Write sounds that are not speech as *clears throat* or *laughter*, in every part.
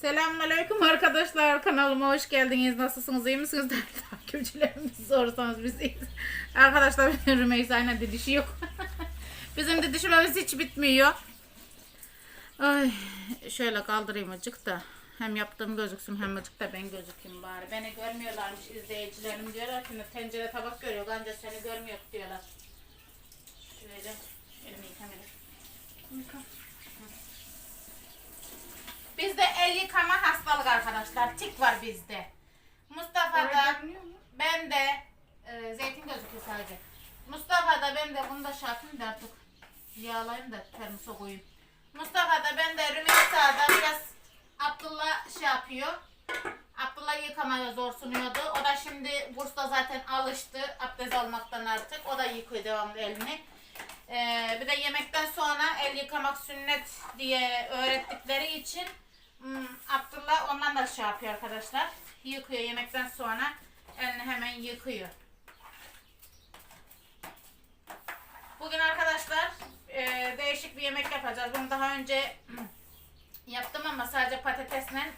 Selamünaleyküm arkadaşlar. Kanalıma hoş geldiniz. Nasılsınız? iyi misiniz? Değerli *laughs* Takipçilerimiz sorsanız biz iyiyiz. Arkadaşlar benim Rümeysa'yla didişi yok. *laughs* Bizim didişmemiz hiç bitmiyor. Ay, şöyle kaldırayım azıcık da. Hem yaptığım gözüksün hem azıcık da ben gözükeyim bari. Beni görmüyorlarmış izleyicilerim diyorlar. Şimdi tencere tabak görüyor. Anca seni görmüyor diyorlar. Şöyle elimi yıkamayayım. Yıka. Bizde el yıkama hastalık arkadaşlar. Tik var bizde. Mustafa'da ben de e, zeytin gözüküyor sadece. Mustafa'da ben de bunu da şey yapayım da artık yağlayayım da termosa koyayım. Mustafa'da ben de Rümeysa'da biraz Abdullah şey yapıyor. Abdullah yıkamaya zor sunuyordu. O da şimdi Burs'ta zaten alıştı abdest almaktan artık. O da yıkıyor devamlı elini. Ee, bir de yemekten sonra el yıkamak sünnet diye öğrettikleri için hmm, Abdullah ondan da şey yapıyor arkadaşlar. Yıkıyor yemekten sonra elini hemen yıkıyor. Bugün arkadaşlar e, değişik bir yemek yapacağız. Bunu daha önce *clears throat* yaptım ama sadece patatesle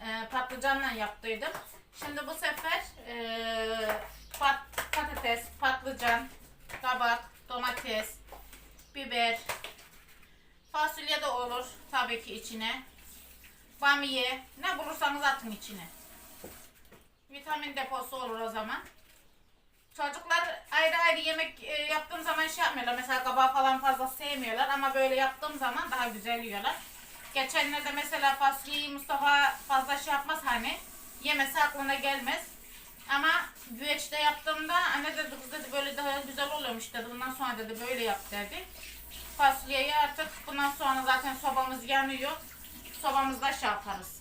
e, patlıcanla yaptıydım. Şimdi bu sefer e, pat, patates, patlıcan, kabak, domates, biber, fasulye de olur tabii ki içine. Bamiye, ne bulursanız atın içine. Vitamin deposu olur o zaman. Çocuklar ayrı ayrı yemek e, yaptığım zaman şey yapmıyorlar. Mesela kabağı falan fazla sevmiyorlar ama böyle yaptığım zaman daha güzel yiyorlar. Geçenlerde mesela fasulyeyi Mustafa fazla şey yapmaz hani. Yemesi aklına gelmez. Ama güveçte yaptığımda anne dedi kız dedi böyle daha güzel oluyormuş dedi. Bundan sonra dedi böyle yap dedi. Fasulyeyi artık bundan sonra zaten sobamız yanıyor. Sobamızda şey yaparız.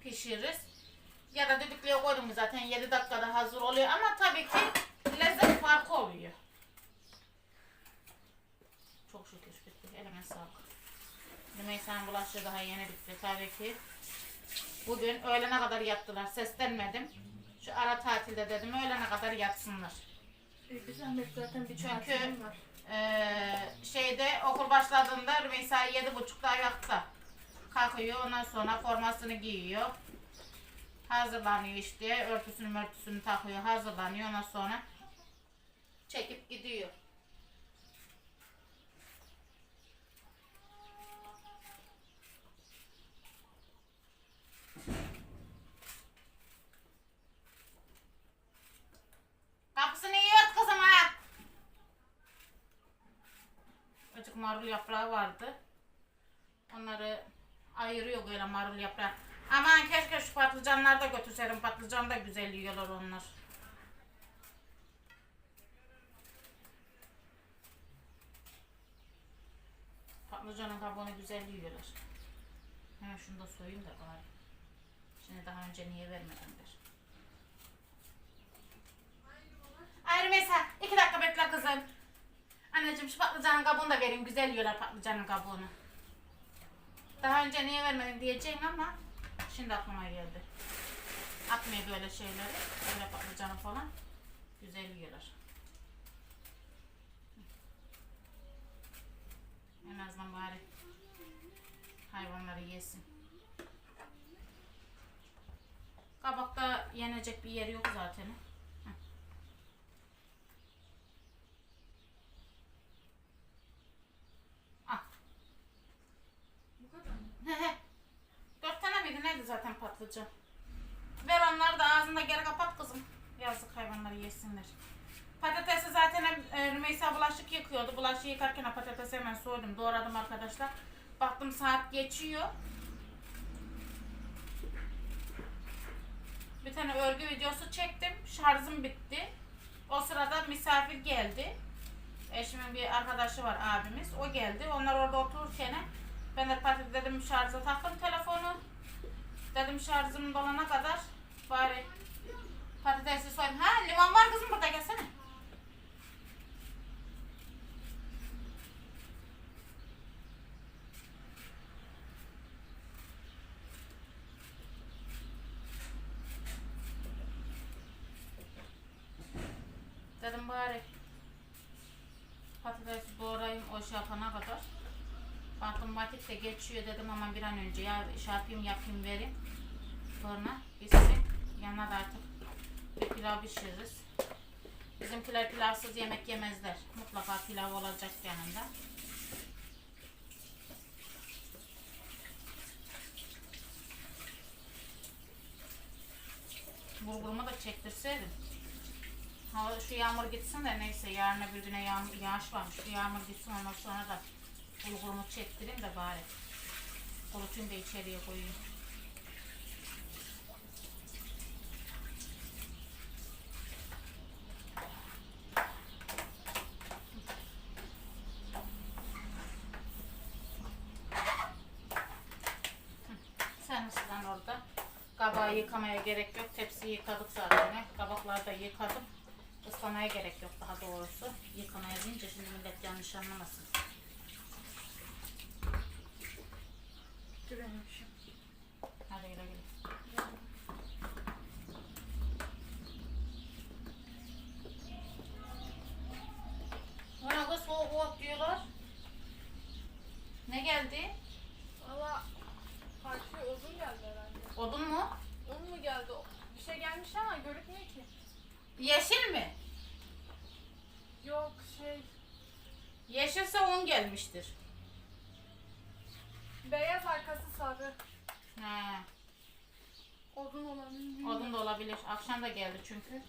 Pişiririz. Ya da düdüklüye koydum zaten 7 dakikada hazır oluyor ama tabii ki lezzet farkı oluyor. Çok şükür bitti. Elime sağlık. Rümeysa'nın bulaşığı daha yeni bitti tabii ki. Bugün öğlene kadar yattılar. Seslenmedim. Şu ara tatilde dedim öğlene kadar yatsınlar. Bir zahmet zaten bir Çünkü var. eee, şeyde okul başladığında Rümeysa yedi buçukta ayakta kalkıyor. Ondan sonra formasını giyiyor. Hazırlanıyor işte. Örtüsünü mörtüsünü takıyor. Hazırlanıyor. Ondan sonra çekip gidiyor. Kapısını iyi ört kızım ha. Azıcık marul yaprağı vardı. Onları ayırıyor böyle marul yaprağı. Aman keşke şu patlıcanları da götürseydim. Patlıcan da güzel yiyorlar onlar. Patlıcanın kabuğunu güzel yiyorlar. Hemen şunu da soyayım da bari. Şimdi daha önce niye vermedimdir. Ayrı mesela iki dakika bekle kızım. Anneciğim şu patlıcanın kabuğunu da vereyim. Güzel yiyorlar patlıcanın kabuğunu. Daha önce niye vermedin diyeceğim ama şimdi aklıma geldi. Atmıyor böyle şeyleri. Böyle patlıcanı falan. Güzel yiyorlar. En azından bari hayvanları yesin. Kabakta yenecek bir yer yok zaten. Heh. Al. Bu kadar mı? He he. Dört tane miydi neydi zaten patlıcan? Ver onları da ağzında geri kapat kızım. Yazık hayvanları yesinler. Patatesi zaten e, Rümeysa bulaşık yıkıyordu. Bulaşığı yıkarken patatesi hemen soydum. Doğradım arkadaşlar. Baktım saat geçiyor. Bir tane örgü videosu çektim. Şarjım bitti. O sırada misafir geldi. Eşimin bir arkadaşı var abimiz. O geldi. Onlar orada otururken ben de patates dedim şarja taktım telefonu. Dedim şarjım dolana kadar bari patatesi soyayım. Ha limon var kızım burada gelsene. Dedim bari patatesi doğrayayım o şey yapana kadar. Baktım vakit de geçiyor dedim ama bir an önce ya şey yapayım yapayım vereyim. Sonra bitsin. Yanına artık bir pilav pişiririz. Bizimkiler pilavsız yemek yemezler. Mutlaka pilav olacak yanında. Bulgurumu da çektirseydim. Hava şu yağmur gitsin de neyse yarın bir güne yağmur, yağış varmış. Şu yağmur gitsin ondan sonra da bulgurumu çektireyim de bari. Kurutayım da içeriye koyayım. Sen ıslan orada. Kabağı yıkamaya gerek yok. Tepsiyi yıkadık zaten. Kabakları da yıkadım. Islamaya gerek yok daha doğrusu. Yıkamaya deyince şimdi millet yanlış anlamasın. Güvenmişim. Hadi güle güle. Bana kız soğuk soğuk diyorlar. Ne geldi? Valla parça uzun geldi herhalde. Odun mu? Un mu geldi? Gelmiş ama görükmüyor ki. Yeşil mi? Yok şey Yeşilse un gelmiştir. beyaz arkası sarı. He. Odun olan. Odun da olabilir. Akşam da geldi çünkü.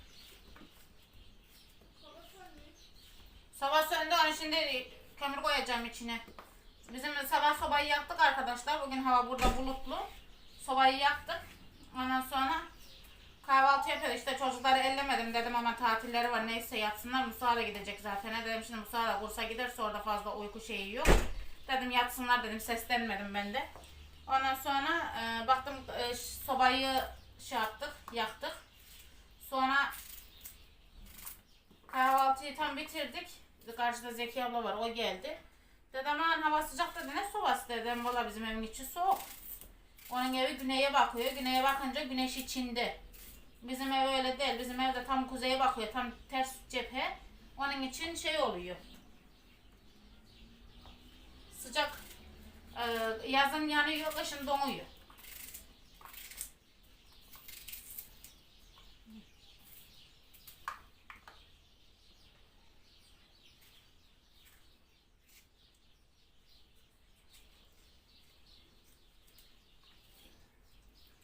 Sabah söndü onun şimdi kömür koyacağım içine. Bizim sabah sobayı yaktık arkadaşlar. Bugün hava burada bulutlu. Sobayı yaktık. Ondan sonra kahvaltı yapıyoruz. İşte çocukları ellemedim dedim ama tatilleri var. Neyse yatsınlar. Musa da gidecek zaten. Ne dedim şimdi Musa da kursa giderse orada fazla uyku şeyi yok. Dedim yatsınlar dedim. Seslenmedim ben de. Ondan sonra e, baktım e, sobayı şey yaptık, yaktık. Sonra kahvaltıyı tam bitirdik. Karşıda Zeki abla var, o geldi. Dedim aman hava sıcak dedi, ne sobası dedim. Valla bizim evin içi soğuk. Onun evi güneye bakıyor. Güneye bakınca güneş içinde. Bizim ev öyle değil. Bizim evde tam kuzeye bakıyor. Tam ters cephe. Onun için şey oluyor. Sıcak. Ee, yazın yanıyor, kışın donuyor.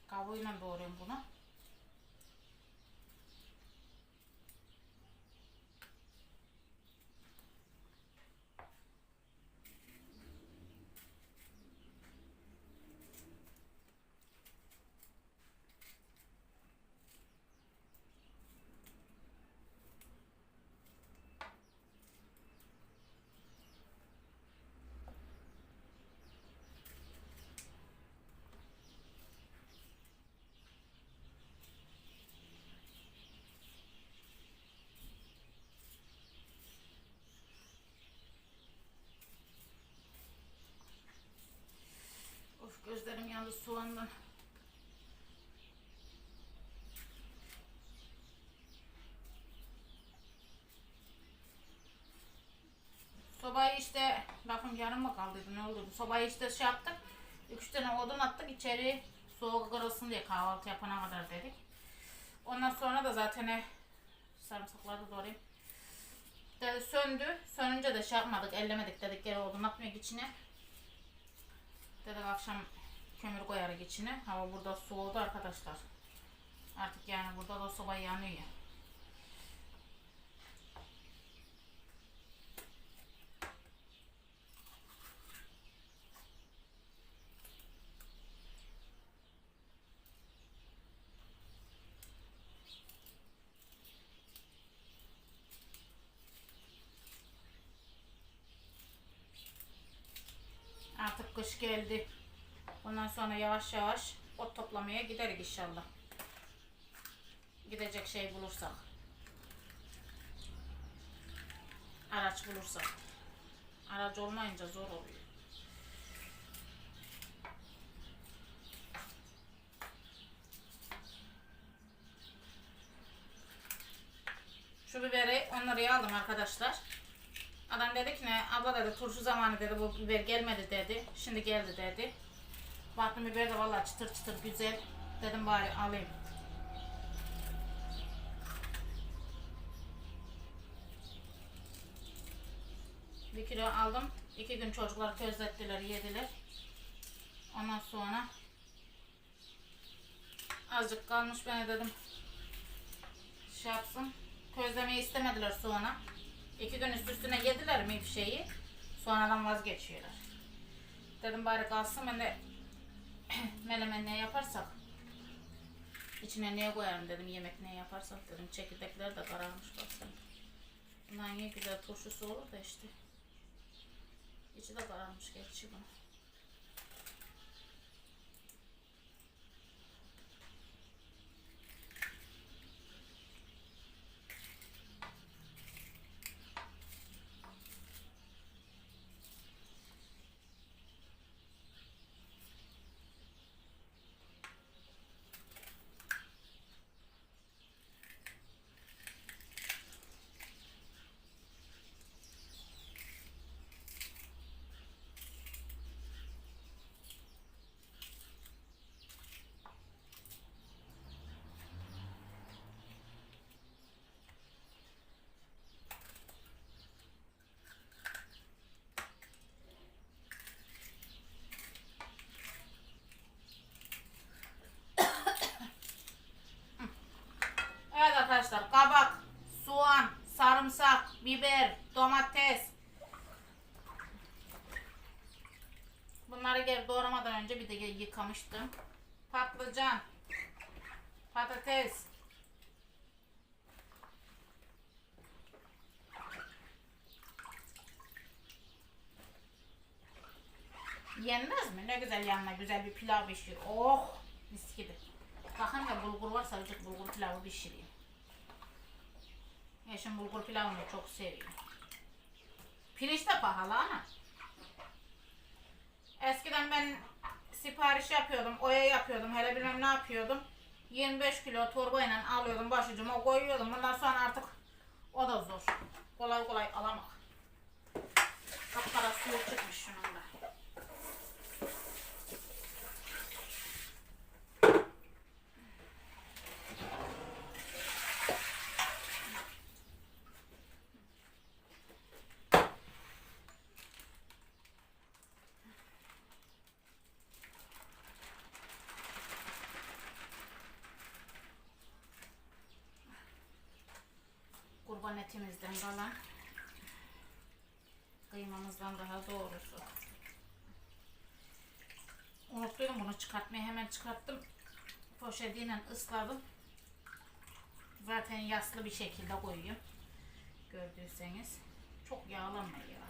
Kabuğuyla doğruyorum bunu. Gözlerim yandı soğandan. Sobayı işte bakın yarım mı kaldıydı ne oldu? Sobayı işte şey yaptık. Üç tane odun attık içeri soğuk kırılsın diye kahvaltı yapana kadar dedik. Ondan sonra da zaten e, sarımsakları da doğrayayım. De, söndü. Sönünce de şey yapmadık, ellemedik dedik geri odun atmayak içine. Dedik akşam kömür koyarız içine. Hava burada soğudu arkadaşlar. Artık yani burada da soba yanıyor. ya. Artık kış geldi. Ondan sonra yavaş yavaş ot toplamaya gideriz inşallah. Gidecek şey bulursak. Araç bulursak. Araç olmayınca zor oluyor. Şu biberi 10 liraya aldım arkadaşlar. Adam dedi ki ne abla dedi turşu zamanı dedi bu biber gelmedi dedi. Şimdi geldi dedi. Baktım biber de vallahi çıtır çıtır güzel. Dedim bari alayım. Bir kilo aldım. İki gün çocuklar közlettiler, yediler. Ondan sonra azıcık kalmış ben de dedim şey yapsın. Közlemeyi istemediler sonra. İki gün üst üstüne yediler mi bir şeyi. Sonradan vazgeçiyorlar. Dedim bari kalsın ben de *clears throat* melemen ne yaparsak içine ne koyarım dedim yemek ne yaparsak dedim çekirdekler de kararmış baksana. Bundan iyi güzel turşusu olur da işte. İçi de kararmış gerçi bunun. Evet arkadaşlar kabak, soğan, sarımsak, biber, domates. Bunları geri doğramadan önce bir de yıkamıştım. Patlıcan, patates. Yenmez mi? Ne güzel yanına güzel bir pilav pişiyor. Oh mis gibi. Bakın ya bulgur varsa azıcık bulgur pilavı pişireyim. Eşim bulgur pilavını çok seviyor. Pirinç de pahalı ama. Eskiden ben sipariş yapıyordum, oya yapıyordum, hele bilmem ne yapıyordum. 25 kilo torbayla alıyordum başucuma koyuyordum. Bundan sonra artık o da zor. Kolay kolay alamak. Kapkara suyu çıkmış şunun. Kurban etimizden kalan kıymamızdan daha doğrusu. Unuttuydum bunu çıkartmayı hemen çıkarttım. Poşetiyle ısladım. Zaten yaslı bir şekilde koyuyorum. Gördüyseniz. Çok yağlanma ya.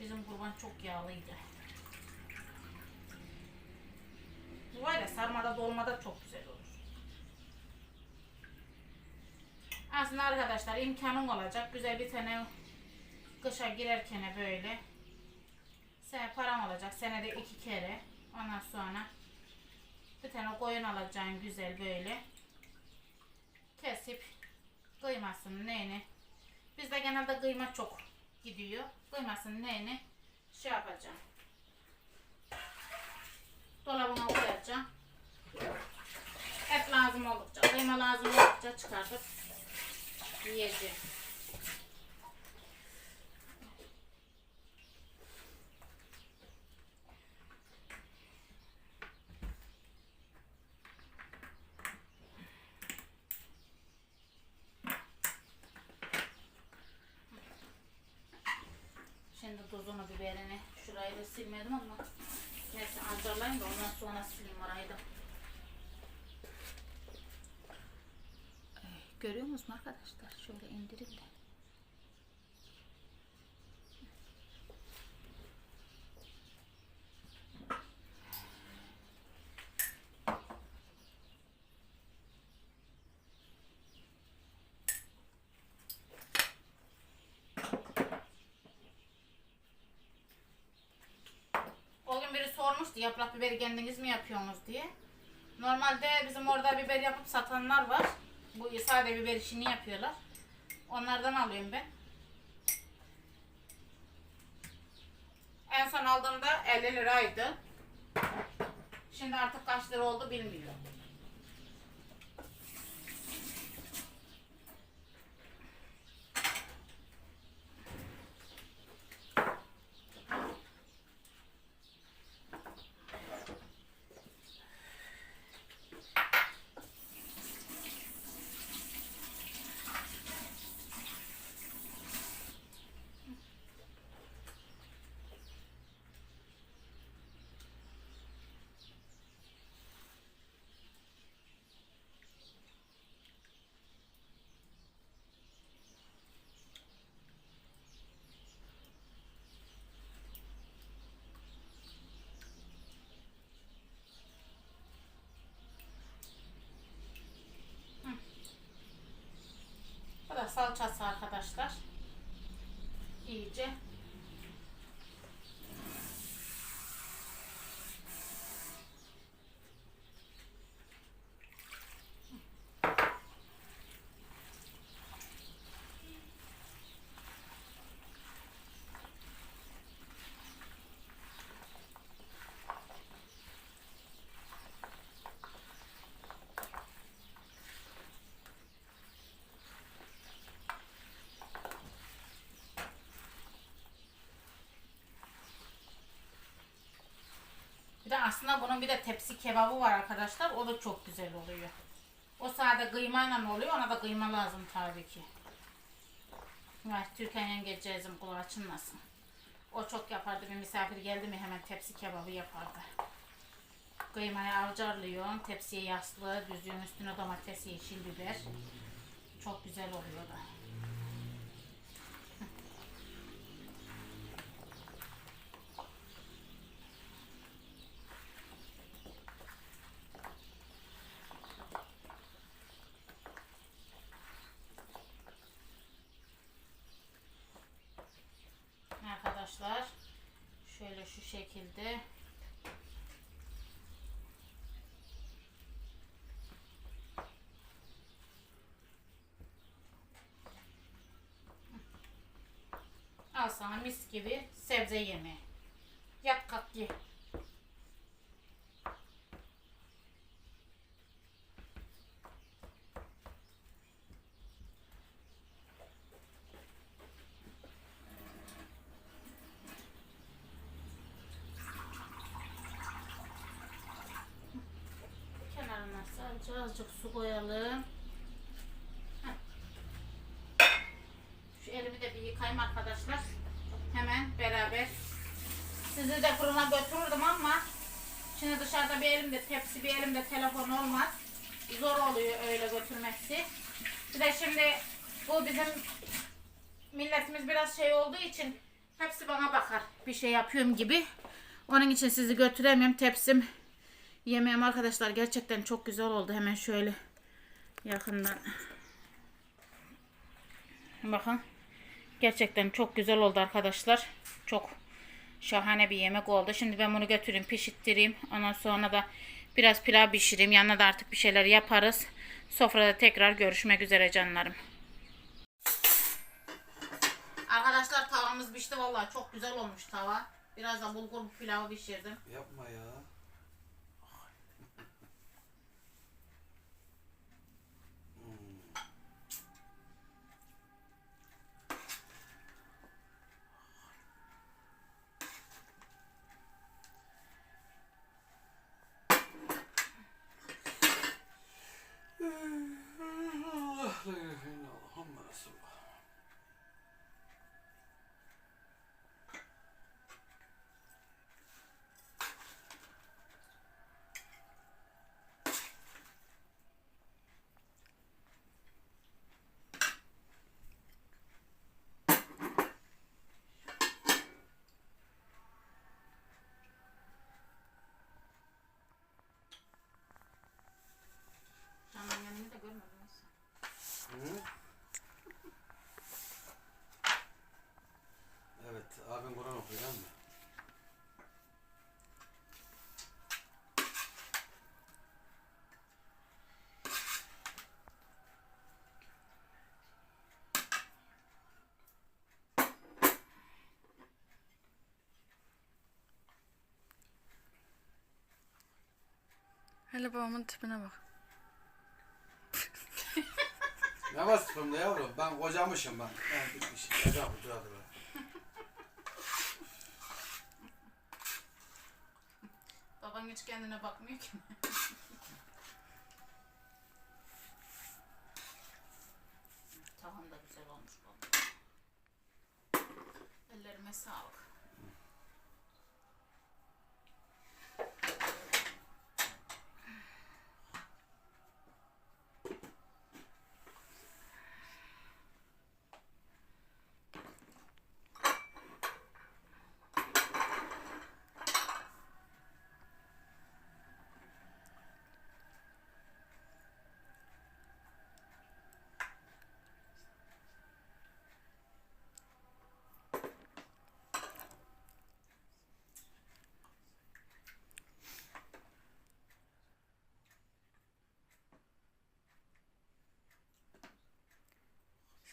Bizim kurban çok yağlıydı. Bu var ya sarmada dolmada çok güzel olur. Aslında arkadaşlar imkanım olacak. Güzel bir tane kışa girerken böyle sen param olacak. Senede iki kere. Ondan sonra bir tane koyun alacaksın güzel böyle. Kesip kıymasını neyini. Bizde genelde kıyma çok gidiyor. Kıymasını neyini şey yapacağım. Dolabına koyacağım. Et lazım oldukça, kıyma lazım oldukça çıkartıp yiyeceğim. Şimdi tuzunu, biberini şurayı da silmedim ama neyse hazırlayayım da ondan sonra sileyim orayı da. Görüyor musun arkadaşlar? Şöyle indirin de. Sormuştu yaprak biberi kendiniz mi yapıyorsunuz diye. Normalde bizim orada biber yapıp satanlar var. Bu sade biber işini yapıyorlar. Onlardan alıyorum ben. En son aldığımda 50 liraydı. Şimdi artık kaç lira oldu bilmiyorum. Salçası arkadaşlar. İyice. Aslında bunun bir de tepsi kebabı var arkadaşlar. O da çok güzel oluyor. O sade kıymayla oluyor. Ona da kıyma lazım tabii ki. Var Türkan yengecezim kulağı açılmasın. O çok yapardı. Bir misafir geldi mi hemen tepsi kebabı yapardı. Kıymayı avcarlıyorsun. Tepsiye yaslı. Düzüyorsun üstüne domates, yeşil biber. Çok güzel oluyor da. Arkadaşlar şöyle şu şekilde Al sana mis gibi sebze yemeği. Yat kalk ye. Kenarına sadece azıcık su koyalım. Şu elimi de bir yıkayayım arkadaşlar. Hemen beraber. Sizi de fırına götürürdüm ama şimdi dışarıda bir elimde tepsi bir elimde telefon olmaz. Zor oluyor öyle götürmesi. Bir de şimdi bu bizim milletimiz biraz şey olduğu için hepsi bana bakar. Bir şey yapıyorum gibi. Onun için sizi götüremiyorum. Tepsim Yemeğim arkadaşlar gerçekten çok güzel oldu. Hemen şöyle yakından. Bakın. Gerçekten çok güzel oldu arkadaşlar. Çok şahane bir yemek oldu. Şimdi ben bunu götüreyim pişirttireyim. Ondan sonra da biraz pilav pişireyim. Yanına da artık bir şeyler yaparız. Sofrada tekrar görüşmek üzere canlarım. Arkadaşlar tavamız pişti vallahi çok güzel olmuş tava. Biraz da bulgur pilavı pişirdim. Yapma ya. Hele babamın tipine bak. Ne var sıfırımda yavrum? Ben kocamışım ben. Ben bitmişim. Eda kucağı Baban hiç kendine bakmıyor ki. Tavan da güzel olmuş baba. Ellerime sağlık.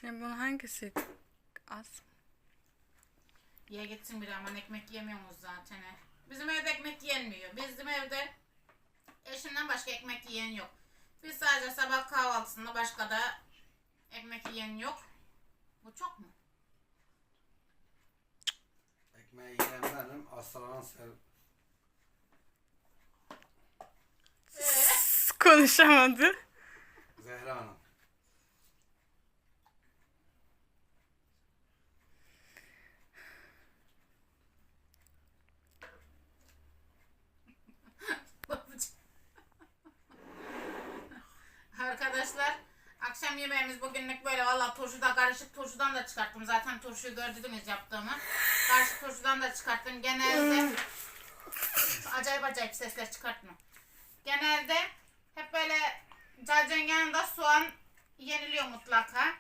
Şimdi bunun hangisi az? Ye gitsin bir aman ekmek yemiyoruz zaten. he. Bizim evde ekmek yenmiyor. Bizim evde eşimden başka ekmek yiyen yok. Biz sadece sabah kahvaltısında başka da ekmek yiyen yok. Bu çok mu? Ekmeği yiyen benim. Aslanan sen. Konuşamadı. Zehra Hanım. Arkadaşlar akşam yemeğimiz bugünlük böyle valla turşuda karışık turşudan da çıkarttım. Zaten turşuyu gördünüz yaptığımı. Karışık turşudan da çıkarttım. Genelde acayip acayip sesler çıkartma. Genelde hep böyle cacığın yanında soğan yeniliyor mutlaka.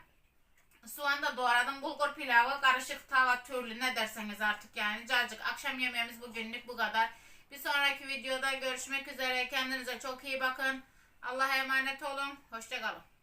Soğan da doğradım. Bulgur pilavı, karışık tava türlü ne derseniz artık yani. Cacık. Akşam yemeğimiz bugünlük bu kadar. Bir sonraki videoda görüşmek üzere. Kendinize çok iyi bakın. Allah'a emanet olun. Hoşçakalın.